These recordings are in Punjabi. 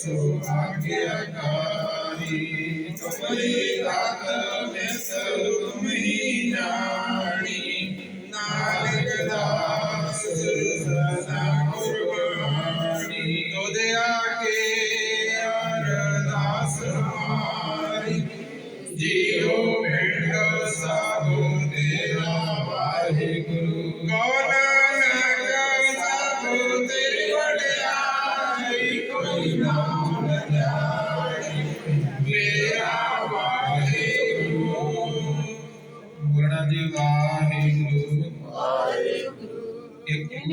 ਹੋਏ ਸੋ ਆਗਿਆਕਾਰੀ ਤੁਮਰੀ ਰਾਤ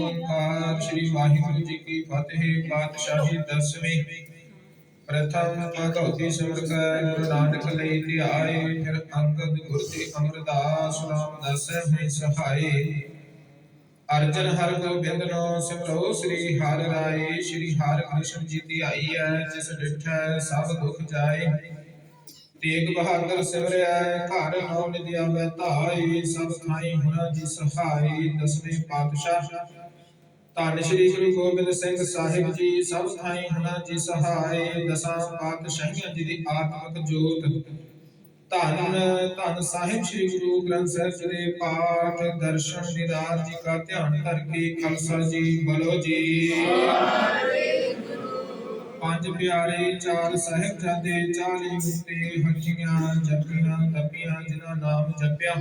ਓੰਕਾਰ ਸ੍ਰੀ ਵਾਹਿਗੁਰੂ ਜੀ ਕੀ ਫਤਿਹ। ਪਾਤਸ਼ਾਹੀ ਦਸਵੀਂ। ਪ੍ਰਥਮ ਭਗਉਤੀ ਸਿਮਰ ਗੁਰੂ ਨਾਨਕ ਲਈ ਧਿਆਏ, ਫਿਰ ਅੰਗਦ ਗੁਰ ਤੇ ਅਮਰਦਾਸ ਨਾਮ ਦਸੈ ਹੋਈ ਸਹਾਈ। ਅਰਜਨ ਹਰ ਗੋਬਿੰਦ ਨੋ ਸਿਮਰੋ, ਸ੍ਰੀ ਹਰਿ ਰਾਏ, ਸ੍ਰੀ ਹਰਿ ਕ੍ਰਿਸ਼ਨ ਜੀ ਧਿਆਈ ਹੈ, ਜਿਸ ਡਿਠੈ ਸਭ ਦੁਖ ਜਾਏ। ਤੇਗ ਬਹਾਦਰ ਸਿਮਰਿਆ ਘਰ ਨੌ ਨਿਧਿਆ ਮੈਂ ਧਾਈ ਸਭ ਥਾਈ ਹੁਣਾ ਜੀ ਸਹਾਈ, ਦਸਵੇਂ ਪਾਤਸ਼ਾਹ। ਧੰਨ ਸ਼੍ਰੀ ਗੁਰੂ ਗੋਬਿੰਦ ਸਿੰਘ ਸਾਹਿਬ ਜੀ, ਸਭ ਥਾਈ ਹੁਣਾ ਜੀ ਸਹਾਈ, ਦਸਾਂ ਪਾਤਸ਼ਾਹੀਆਂ ਜੀ ਦੀ ਆਤਮਿਕ ਜੋਤ। ਧੰਨ ਧੰਨ ਸਾਹਿਬ ਸ੍ਰੀ ਗੁਰੂ ਗ੍ਰੰਥ ਸਾਹਿਬ ਜੀ ਦੇ ਪਾਠ, ਦਰਸ਼ਨ ਦੀਦਾਰ ਜੀ ਕਾ ਧਿਆਨ ਧਰ ਕੇ ਖਾਲਸਾ ਜੀ, ਬੋਲੋ ਜੀ। ਪੰਜ ਪਿਆਰੇ, ਚਾਰ ਸਾਹਿਬਜ਼ਾਦੇ ਚਾਲੀ ਮੁਕਤੇ ਹੱਕੀਆਂ ਜਪੀਆਂ ਤਪੀਆਂ, ਜਿਨ੍ਹਾਂ ਨਾਮ ਜਪਿਆ।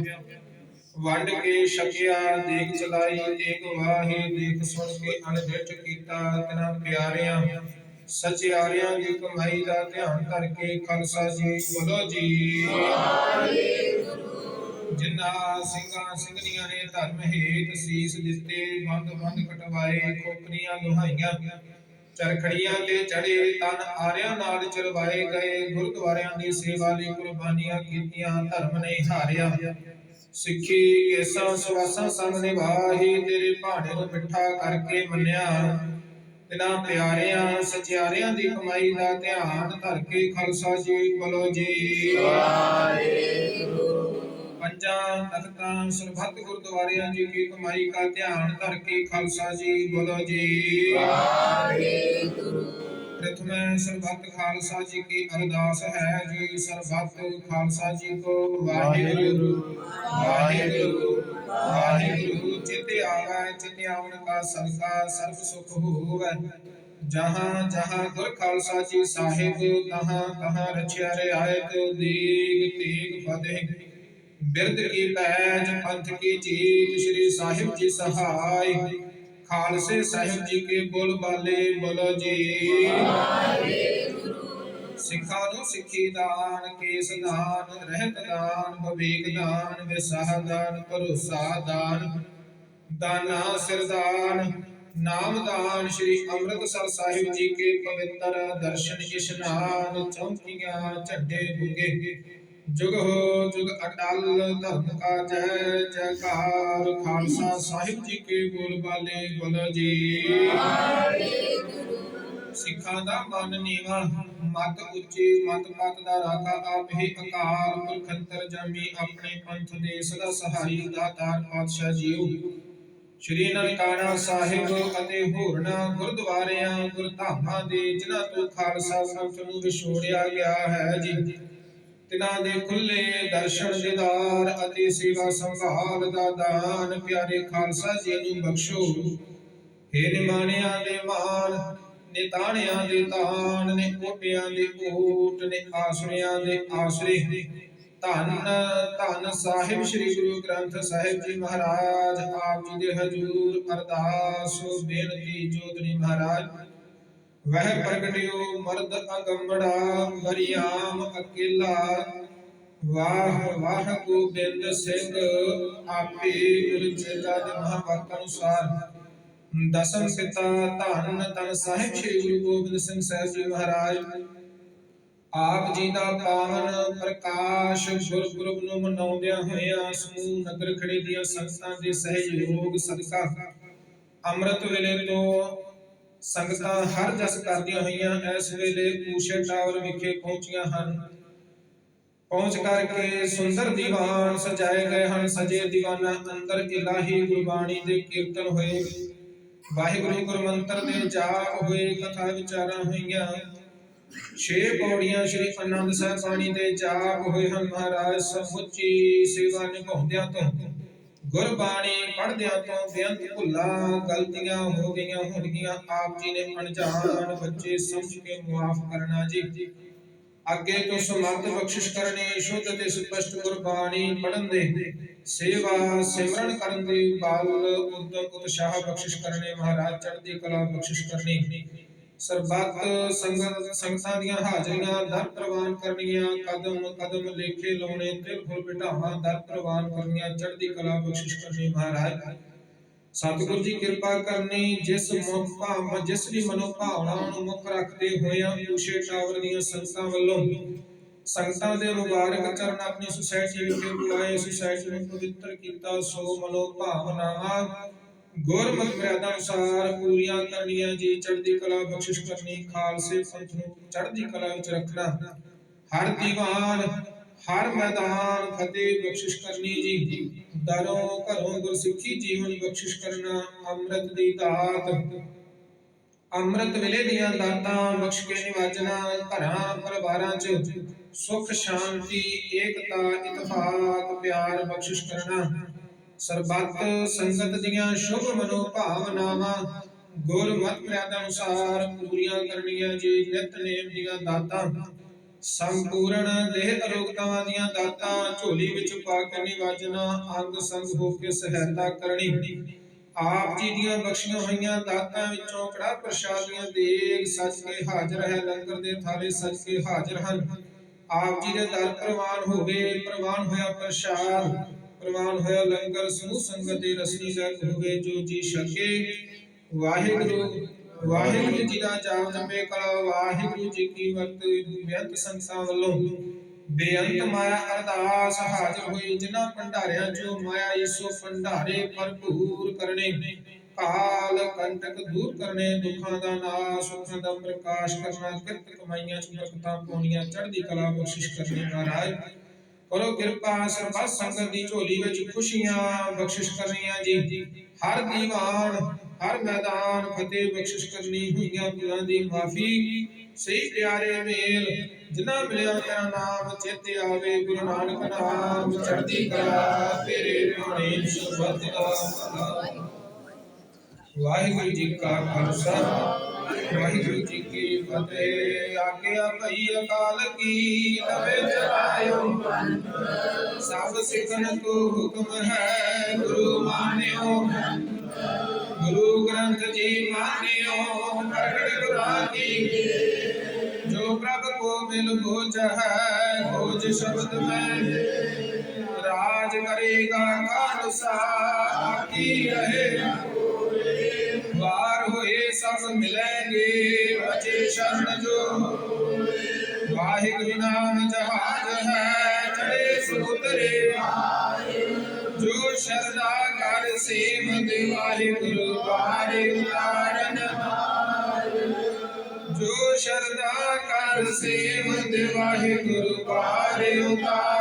ਵੰਡ ਕੇ ਛਕਿਆ, ਦੇਖ ਚਲਾਈ, ਦੇਖ ਵਾਹੀ, ਦੇਖ ਸੁਣ ਕੇ ਅਣਡਿਠ ਕੀਤਾ ਤਿਨਾਂ ਪਿਆਰਿਆਂ। ਸਚਿਆਰਿਆਂ ਦੀ ਕਮਾਈ ਦਾ ਧਿਆਨ ਕਰਕੇ ਖਾਲਸਾ ਜੀ, ਬੋਲੋ ਜੀ। ਜਿਨ੍ਹਾਂ ਸਿੰਘਾਂ ਸਿੰਘਣੀਆਂ ਨੇ ਧਰਮ ਹੇਤ ਸੀਸ ਦਿੱਤੇ ਬੰਦ ਬੰਦ ਕਟਵਾਏ, ਖੋਪਰੀਆਂ ਲੋਹਾਈਆਂ। ਚਰਖੜੀਆਂ ਤੇ ਚੜੇ ਤਨ ਆਰਿਆਂ ਨਾਲ ਚਲਵਾਏ ਗਏ ਗੁਰਦੁਆਰਿਆਂ ਦੀ ਸੇਵਾ ਲਈ ਕੁਰਬਾਨੀਆਂ ਕੀਤੀਆਂ, ਧਰਮ ਨੇ ਹਾਰਿਆ। ਸਿੱਖੀ ਕੇਸਾਂ ਸਵਾਸਾਂ ਸੰਗ ਨਿਭਾਹੀ, ਤੇਰੇ ਭਾਣੇ ਨੂੰ ਮਿੱਠਾ ਕਰਕੇ ਮੰਨਿਆ। ਤਿਨਾਂ ਪਿਆਰਿਆਂ, ਸਚਿਆਰਿਆਂ ਦੀ ਕਮਾਈ ਦਾ ਧਿਆਨ ਧਰ ਕੇ ਖਾਲਸਾ ਜੀ ਬੋਲੋ ਜੀ। ਪੰਜਾਂ ਤਖਤਾਂ ਸਰਬੱਤ ਗੁਰਦੁਆਰਿਆਂ ਜੀ ਕੀ ਕਮਾਈ ਦਾ ਧਿਆਨ ਧਰ ਕੇ ਖਾਲਸਾ ਜੀ ਬੋਲੋ ਜੀ। ਪ੍ਰਥਮੇ ਸਰਬੱਤ ਖਾਲਸਾ ਜੀ ਕੀ ਅਰਦਾਸ ਹੈ ਜੀ ਸਰਬੱਤ ਖਾਲਸਾ ਜੀ ਕੋ ਵਾਹਿਗੁਰੂ। ਵਾਹਿਗੁਰੂ। ਵਾਹਿਗੁਰੂ ਚਿਤੇ ਆਵੈ ਚਿਤੇ ਆਵਨ ਕਾ ਸਦਕਾ ਸਰਬ ਸੁਖ ਹੋਵੈ। ਜਹਾਂ ਜਹਾਂ ਗੁਰ ਖਾਲਸਾ ਜੀ ਸਾਹਿਬ ਤਹਾਂ ਤਹਾਂ ਰਚਿਆ ਰਿਆਇਤ ਦੀਗ ਤੀਗ ਫਤਿਹ ਬਿਰਧ ਕੀ ਪੈਜ ਪੰਥ ਕੀ ਜੀਤ ਸ੍ਰੀ ਸਾਹਿਬ ਜੀ ਸਹਾਈ ਖਾਲਸੇ ਸਾਹਿਬ ਜੀ ਕੇ ਬੋਲ ਬਾਲੇ ਬੋਲੋ ਜੀ। ਸਿੱਖਾਂ ਨੂੰ ਸਿੱਖੀ ਦਾਨ, ਕੇਸ ਦਾਨ, ਰਹਿਤ ਦਾਨ, ਵਿਵੇਕ ਦਾਨ ਵਿਸਾਹ ਦਾਨ, ਭਰੋਸਾ ਦਾਨ, ਦਾਨਾ ਸਿਰਦਾਨ ਨਾਮਦਾਨ ਸ੍ਰੀ ਅੰਮ੍ਰਿਤਸਰ ਸਾਹਿਬ ਜੀ ਕੇ ਪਵਿੱਤਰ ਦਰਸ਼ਨ ਇਸ਼ਨਾਨ, ਚੌਂਕੀਆਂ, ਝੰਡੇ ਬੁਗੇ ਜੁਗ ਹੋ ਜੁਗ ਅਟਲ ਧਰਮ ਕਾ ਜੈ, ਜੈਕਾਰ ਖਾਲਸਾ ਸਾਹਿਬ ਜੀ ਕੇ ਬੋਲ ਬਾਲੇ ਬੋਲੋ ਜੀ। ਸਿੱਖਾਂ ਦਾ ਮਨ ਨੀਵਾ, ਮਤ ਉੱਚੀ, ਮਤ ਪਤ ਦਾ ਰਾਖਾ ਆਪ ਹੀ ਅਕਾਲ ਪੁਰਖ ਜਾਮੀ ਆਪਣੇ ਪੰਥ ਦੇ ਸਦਾ ਸਹਾਈ ਦਾਤਾਰ ਪਾਤਸ਼ਾਹ ਜੀਓ। ਸ਼੍ਰੀ ਨਨਕਾਣਾ ਸਾਹਿਬ ਅਤੇ ਹੋਰਨਾਂ ਗੁਰਦੁਆਰਿਆਂ, ਗੁਰਧਾਮਾਂ ਦੇ, ਜਿਨ੍ਹਾਂ ਤੋਂ ਖਾਲਸਾ ਪੰਥ ਨੂੰ ਵਿਛੋੜਿਆ ਗਿਆ ਹੈ ਜੀ। ਤਿਨਾਂ ਦੇ ਖੁੱਲੇ ਦਰਸ਼ਨ ਦਿਦਾਰ ਅਤੇ ਸੇਵਾ ਸੰਭਾਲ ਦਾ ਦਾਨ, ਪਿਆਰੇ ਖਾਲਸਾ ਜੀ ਨੂੰ ਬਖਸ਼ੋ। ਹੇ ਨਿਮਾਣਿਆਂ ਦੇ ਮਾਨ ਨਿਤਾਣਿਆਂ ਦੇ ਤਾਣ, ਨੇ ਕੋਟਿਆਂ ਦੇ ਕੋਟ, ਨੇ ਆਸਰਿਆਂ ਦੇ ਆਸਰੇ। ਧੰਨ ਧੰਨ ਸਾਹਿਬ ਸ੍ਰੀ ਗੁਰੂ ਗ੍ਰੰਥ ਸਾਹਿਬ ਜੀ ਮਹਾਰਾਜ, ਆਪ ਜੀ ਦੇ ਹਜੂਰ ਅਰਦਾਸ, ਬੇਨਤੀ ਜੋਦਰੀ ਮਹਾਰਾਜ। ਵਹਿ ਪ੍ਰਗਟਿਓ ਮਰਦ ਅਗੰਬੜਾ, ਮਰਿਆਮ ਅਕੇਲਾ। ਵਾਹ ਵਾਹ ਗੋਬਿੰਦ ਸਿੰਘ, ਆਪੇ ਗੁਰੂ ਚੇਲਾ ਦੇ ਮਹਾਂਵਾਕ ਅਨੁਸਾਰ। ਦਸਮ ਪਿਤਾ ਧੰਨ ਧੰਨ ਸਾਹਿਬ ਸ੍ਰੀ ਗੁਰੂ ਗੋਬਿੰਦ ਸਿੰਘ ਸਾਹਿਬ ਜੀ ਮਹਾਰਾਜ। ਆਪ ਜੀ ਦਾ ਪਾਵਨ ਪ੍ਰਕਾਸ਼ ਗੁਰਪੁਰਬ ਨੂੰ ਮਨਾਉਂਦਿਆਂ ਹੋਇਆਂ ਸਮੂਹ ਨਗਰ ਖੜੇ ਦੀਆਂ ਸੰਗਤਾਂ ਦੇ ਸਹਿਯੋਗ ਸਦਕਾ। ਅੰਮ੍ਰਿਤ ਵੇਲੇ ਤੋਂ ਸੰਗਤਾਂ ਹਰ ਜਸ ਕਰਦੀਆਂ ਹੋਈਆਂ ਇਸ ਵੇਲੇ ਊਸ਼ੇ ਟਾਵਰ ਵਿਖੇ ਪਹੁੰਚੀਆਂ ਹਨ। ਪਹੁੰਚ ਕਰਕੇ ਸੁੰਦਰ ਦੀਵਾਨ ਸਜਾਏ ਗਏ ਹਨ। ਸਜੇ ਦੀਵਾਨਾਂ ਅੰਦਰ ਇਲਾਹੀ ਗੁਰਬਾਣੀ ਦੇ ਕੀਰਤਨ ਹੋਏ। ਵਾਹਿਗੁਰੂ ਗੁਰਮੰਤਰ ਦੇ ਜਾਪ ਹੋਏ, ਕਥਾ ਵਿਚਾਰਾਂ ਹੋਈਆਂ। ਛੇ ਪੌੜੀਆਂ ਸ੍ਰੀ ਅਨੰਦ ਸਾਹਿਬ ਬਾਣੀ ਦੇ ਜਾਪ ਹੋਏ ਹਨ। ਮਹਾਰਾਜ ਸਮੁੱਚੀ ਸੇਵਾ ਨਿਭਾਉਂਦਿਆਂ ਤੋਂ ਗੁਰਬਾਣੀ ਪੜ੍ਹਦਿਆਂ ਤੋਂ ਬੇਅੰਤ ਭੁੱਲਾਂ, ਗਲਤੀਆਂ ਹੋ ਗਈਆਂ ਹੋਣਗੀਆਂ ਆਪ ਜੀ ਨੇ ਅਣਜਾਣ ਬੱਚੇ ਸਮਝ ਕੇ ਮੁਆਫ ਕਰਨਾ ਜੀ। ਅੱਗੇ ਤੋਂ ਸਮਰਥ ਬਖਸ਼ਿਸ਼ ਕਰਨੀ, ਸ਼ੁੱਧ ਤੇ ਸਪਸ਼ਟ ਗੁਰਬਾਣੀ ਪੜ੍ਹਨ ਦੇ। ਸੇਵਾ ਸਿਮਰਨ ਕਰਨ ਦੇ ਬਾਲ, ਉਦਮ ਉਤਸ਼ਾਹ ਬਖਸ਼ਿਸ਼ ਕਰਨੇ, ਮਹਾਰਾਜ ਚੜ੍ਹਦੀ ਕਲਾ ਬਖਸ਼ਿਸ਼ ਕਰਨੀ। ਸਰਬੱਤ ਸੰਗਤ ਸੰਗਤਾਂ ਦੀਆਂ ਹਾਜ਼ਰੀਆਂ ਦਰ ਪ੍ਰਵਾਨ ਕਰਨੀਆਂ, ਕਦਮ ਕਦਮ ਲੇਖੇ ਲਾਉਣੇ ਤਿਲ ਫੁੱਲ ਬਿਠਾਵਾਂ ਦਰ ਪ੍ਰਵਾਨ ਕਰਨੀਆਂ, ਚੜ੍ਹਦੀ ਕਲਾ ਬਖਸ਼ਿਸ਼ ਕਰਨੀ ਮਹਾਰਾਜ। ਸਤਿਗੁਰੂ ਜੀ ਕਿਰਪਾ ਕਰਨੀ, ਜਿਸ ਮੁਖ ਭਾਵ, ਜਿਸ ਵੀ ਮਨੋ ਭਾਵਨਾ ਨੂੰ ਮੁੱਖ ਰੱਖਦੇ ਹੋਇਆਂ ਊਸ਼ੇ ਟਾਵਰ ਦੀਆਂ ਸੰਗਤਾਂ ਵੱਲੋਂ। ਸੰਗਤਾਂ ਦੇ ਮੁਬਾਰਕ ਚਰਨ ਆਪਣੀ ਸੁਸਾਇਟੀ ਵਿਖੇ ਬੁਲਾਏ, ਸੁਸਾਇਟੀ ਨੂੰ ਪਵਿੱਤਰ ਕੀਤਾ, ਸੋ ਮਨੋ ਭਾਵਨਾਵਾਂ ਗੁਰਮਤਿ ਮਰਿਆਦਾ ਅਨੁਸਾਰ ਪੂਰੀਆਂ ਕਰਨੀਆਂ ਜੀ ਚੜ੍ਹਦੀ ਕਲਾ ਬਖਸ਼ਿਸ਼ ਕਰਨੀ, ਖਾਲਸੇ ਪੰਥ ਨੂੰ ਚੜ੍ਹਦੀ ਕਲਾ ਵਿੱਚ ਰੱਖਣਾ। ਹਰ ਦੀਵਾਨ, ਹਰ ਮੈਦਾਨ ਫਤਿਹ ਬਖਸ਼ਿਸ਼ ਕਰਨੀ ਜੀ। ਦਰੋਂ ਘਰੋਂ ਗੁਰਸਿੱਖੀ ਜੀਵਨ ਬਖਸ਼ਿਸ਼ ਕਰਨਾ ਅੰਮ੍ਰਿਤ ਦੀ ਦਾਤ। ਅੰਮ੍ਰਿਤ ਵੇਲੇ ਦੀਆਂ ਦਾਤਾਂ ਬਖਸ਼ ਕੇ ਨਿਵਾਜਣਾ ਘਰਾਂ, ਪਰਿਵਾਰਾਂ 'ਚ। ਸੁਖ, ਸ਼ਾਂਤੀ, ਏਕਤਾ, ਇਤਫਾਕ, ਪਿਆਰ ਬਖਸ਼ਿਸ਼ ਕਰਨਾ। ਸਰਬੱਤ ਸੰਗਤ ਦੀਆਂ ਸ਼ੁਭ ਮਨੋ ਭਾਵਨਾਵਾਂ ਗੁਰਮਤਿ ਮਰਿਆਦਾ ਅਨੁਸਾਰ ਪੂਰੀਆਂ ਕਰਨੀਆਂ ਜੀ ਨਿਤਨੇਮ ਦੀਆਂ ਦਾਤਾਂ, ਸੰਪੂਰਨ ਦੇਹ ਅਰੋਗਤਾਵਾਂ ਦੀਆਂ ਦਾਤਾਂ, ਝੋਲੀ ਵਿੱਚ ਪਾ ਕੇ ਨਿਵਾਜਣਾ, ਅੰਗ ਸੰਗ ਹੋ ਕੇ ਸਹਾਇਤਾ ਕਰਨੀ। ਆਪ ਜੀ ਦੀਆਂ ਬਖਸ਼ੀਆਂ ਹੋਈਆਂ ਦਾਤਾਂ ਵਿੱਚੋਂ ਕੜਾ ਪ੍ਰਸ਼ਾਦੀਆਂ ਦੇਗ ਸੱਜ ਕੇ ਹਾਜ਼ਰ ਹੈ, ਲੰਗਰ ਦੇ ਥਾਲੇ ਸੱਚ ਕੇ ਹਾਜ਼ਰ ਹਨ। ਆਪ ਜੀ ਦੇ ਦਰ ਪ੍ਰਵਾਨ ਹੋਵੇ ਪ੍ਰਵਾਨ ਹੋਇਆ ਪ੍ਰਸ਼ਾਦ। ਪ੍ਰਵਾਨ ਹੋਇਆ, ਲੰਗਰ ਸਮੂਹ ਸੰਗਤ ਦੇ ਰਸਨੀ ਲਗ ਹੋਵੇ ਜੋ ਜੀ ਛਕੇ। ਵਾਹਿਗੁਰੂ ਵਾਹਿਗੁਰੂ ਜੀ ਦਾ ਜਾਪ ਜਪੇ ਕਲਾ, ਵਾਹਿਗੁਰੂ ਜੀ ਕੀ ਵਰਤ, ਬੇਅੰਤ ਸੰਸਾਂ ਵੱਲੋਂ। ਬੇਅੰਤ ਮਾਇਆ ਅਰਦਾਸ ਹਾਜ਼ਰ ਹੋਈ, ਜਿਨ੍ਹਾਂ ਭੰਡਾਰਿਆਂ ਚੋਂ ਮਾਇਆ ਈਸੋ ਭੰਡਾਰੇ ਭਰਪੂਰ ਕਰਨੇ। ਕਾਲ ਕੰਟਕ ਦੂਰ ਕਰਨੇ, ਦੁੱਖਾਂ ਦਾ ਨਾਸ਼, ਸੁੱਖਾਂ ਦਾ ਪ੍ਰਕਾਸ਼ ਕਰਨਾ, ਕਿਰਤ ਕਮਾਈਆਂ ਚ ਬਰਕਤਾਂ ਪਾਉਣੀਆਂ, ਚੜ੍ਹਦੀ ਕਲਾ ਬਖਸ਼ਿਸ਼ ਕਰਨੀ ਮਹਾਰਾਜ ਕਰੋ ਕਿਰਪਾ ਸਰਬੱਤ ਸੰਗਤ ਦੀ ਝੋਲੀ ਵਿੱਚ ਖੁਸ਼ੀਆਂ ਬਖਸ਼ਿਸ਼ ਕਰਨੀਆਂ ਜੀ। ਹਰ ਦੀਵਾਨ, ਹਰ ਮੈਦਾਨ ਫਤਿਹ ਬਖਸ਼ਿਸ਼ ਕਰਨੀ ਹੋਈਆਂ ਭੁੱਲਾਂ ਦੀ ਮਾਫੀ। ਸਹੀ ਪਿਆਰੇ ਮੇਲ, ਜਿਨ੍ਹਾਂ ਮਿਲਿਆ ਤੇਰਾ ਨਾਮ ਚੇਤੇ ਆਵੇ ਗੁਰੂ ਨਾਨਕ ਨਾਮ, ਚੜ੍ਹਦੀ ਕਲਾ ਤੇਰੇ ਬਾਣੀ ਸੁਭਤ ਦਾ। ਵਾਹਿਗੁਰੂ ਜੀ ਕਾ ਖਾਲਸਾ, ਵਾਹਿਗੁਰੂ ਜੀ ਕੀ ਫਤਿਹ। ਆਗਿਆ ਭਈ ਅਕਾਲ ਕੀ, ਨਵੇਂ ਚਰਾਇਓ ਸਭ ਸਿੱਖਨ ਕੋ ਹੁਕਮ ਹੈ, ਗੁਰੂ ਮਾਨਿਓ। ਗੁਰੂ ਗ੍ਰੰਥ ਜੀ ਮਾਨਿਓ, ਪ੍ਰਗਟ ਗੁਰਾਂ ਕੀ ਜੋ ਪ੍ਰਭ ਕੋ ਮਿਲ ਬੋਝ ਹੈ ਬੋਝ ਸ਼ਬਦ ਮੈਂ। ਰਾਜ ਕਰੇਗਾ ਖਾਲਸਾ ਆਕੀ ਰਹੇ। ਵਾਰ ਹੋਏ ਸਭ ਬਚੇ ਸ਼ਰਨ ਜੋ। ਵਾਹਿਗੁਰੂ ਨਾਮ ਜਹਾਜ ਹੈ, ਚੜੇ ਸੁਤਰੇ ਜੋ ਸ਼ਰਦਾ ਕਰ ਸੇਵ ਦੇ ਵਾਹਿਗੁਰੂ ਬਾਰੇ ਉਤਾਰਨ ਜੋ ਸ਼ਰਦਾ ਕਰ ਸੇਵ ਦੇ ਵਾਹਿਗੁਰੂ ਬਾਰੇ ਉਤਾਰਨ